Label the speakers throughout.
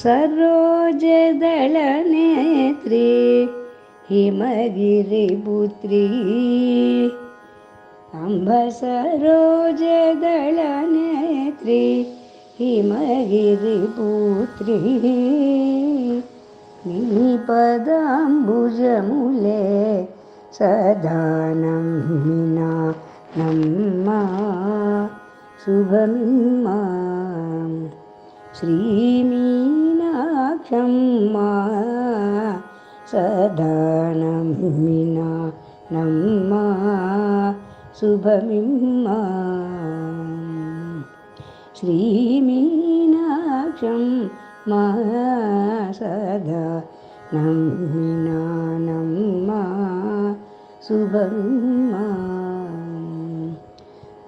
Speaker 1: सरोजदलनेत्री हिमगिरिपुत्री अम्बसरोजदलनेत्री हिमगिरिपुत्री निपदाम्बुजमुले सदानम्मिना नम्मा शुभमि श्रीमि నమ్మ సదా నమ్మ శుభమిమ్మ శ్రీమీనాక్షం మా శుభమిమ్మ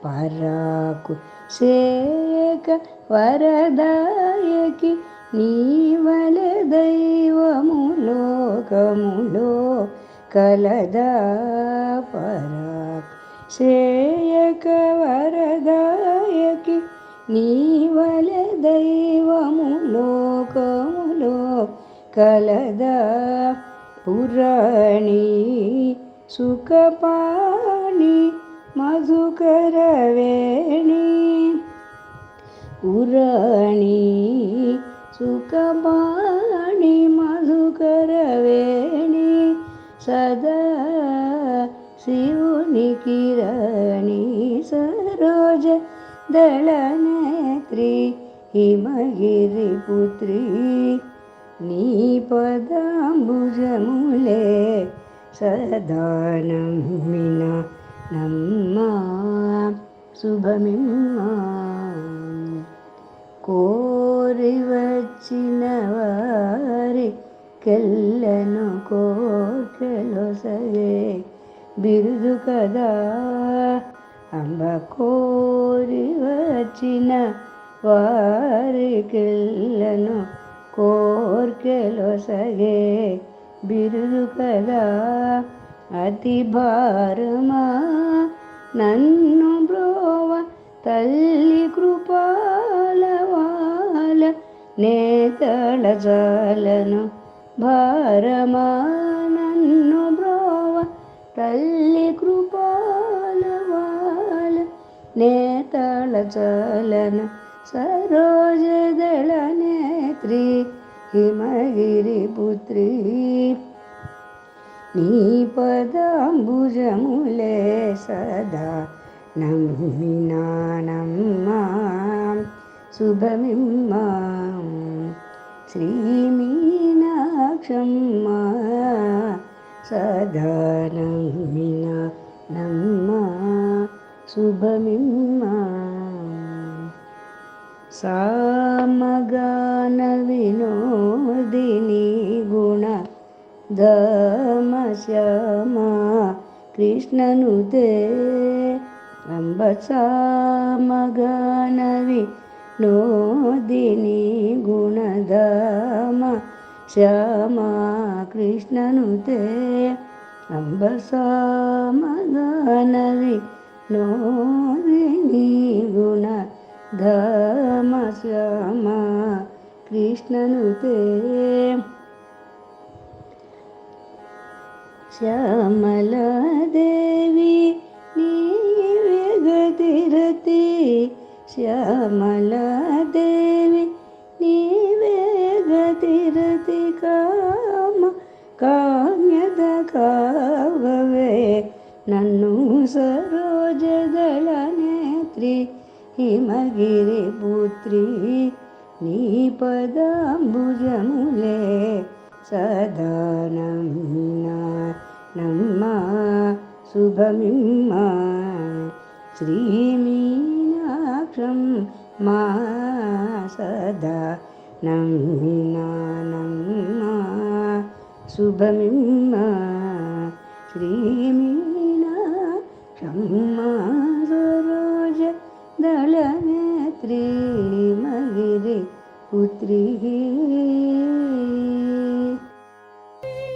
Speaker 1: పరాకు సేక వరదాయకి నీవ లోకములో కలదా పరాకు సేయక వరదాయకి నీవల దైవము లోకములో కలదా పురాణి సుఖపాణి మధుకరవేణి ఉరాణి సుఖపాణి సదా శివుని కిరణి సరోజ దళనేత్రి హిమగిరి పుత్రి. నీ పదాంబుజములే సదా నమ్మిన నమ్మా శుభమిమ్మా. కోరి వచ్చిన వారి కెల్లను కో కోర్కెలొసగే బిరుదు కదా. అంబ కోరి వచ్చిన వారికిళ్ళను కెల్లను కోర్కెలొసగే బిరుదు కదా. అతి భారమా నన్ను బ్రోవ తల్లి కృపాలవాల నేతళ జాలను భారమా. తల్లి కృపాలవాల నేతళ జాలను సరోజదళ నేత్రి హిమగిరి పుత్రి. నీ పదాంబుజములే సదా నమ్మినా నమ్మా శుభమిమ్మా శ్రీమీనాక్షమ్మా సదా శుభమిమ్మా సామగాన వినోదిని గుణ ధమ శ్యామ కృష్ణనుదే అంబసామగనవి నోదిని గుణధమ శ్యామ అంబ సామగానవి నోని గుణ ధమ శ్యామ కృష్ణను తే శ్యామలాదేవి నీవే గతిరతి. శ్యామలాదేవి నీవే గతిరతి. కామ కామ్యద కావవే. నన్ను సరోజదళ నేత్రి హిమగిరి పుత్రి నీ పదాంబుజములే సదా నమ్మినా నమ్మా శుభమిమ్మా. శ్రీమీనాక్షం మా సదా నమ్మినా నమ్మా శుభమిమ్మా. శ్రీమీనాక్షం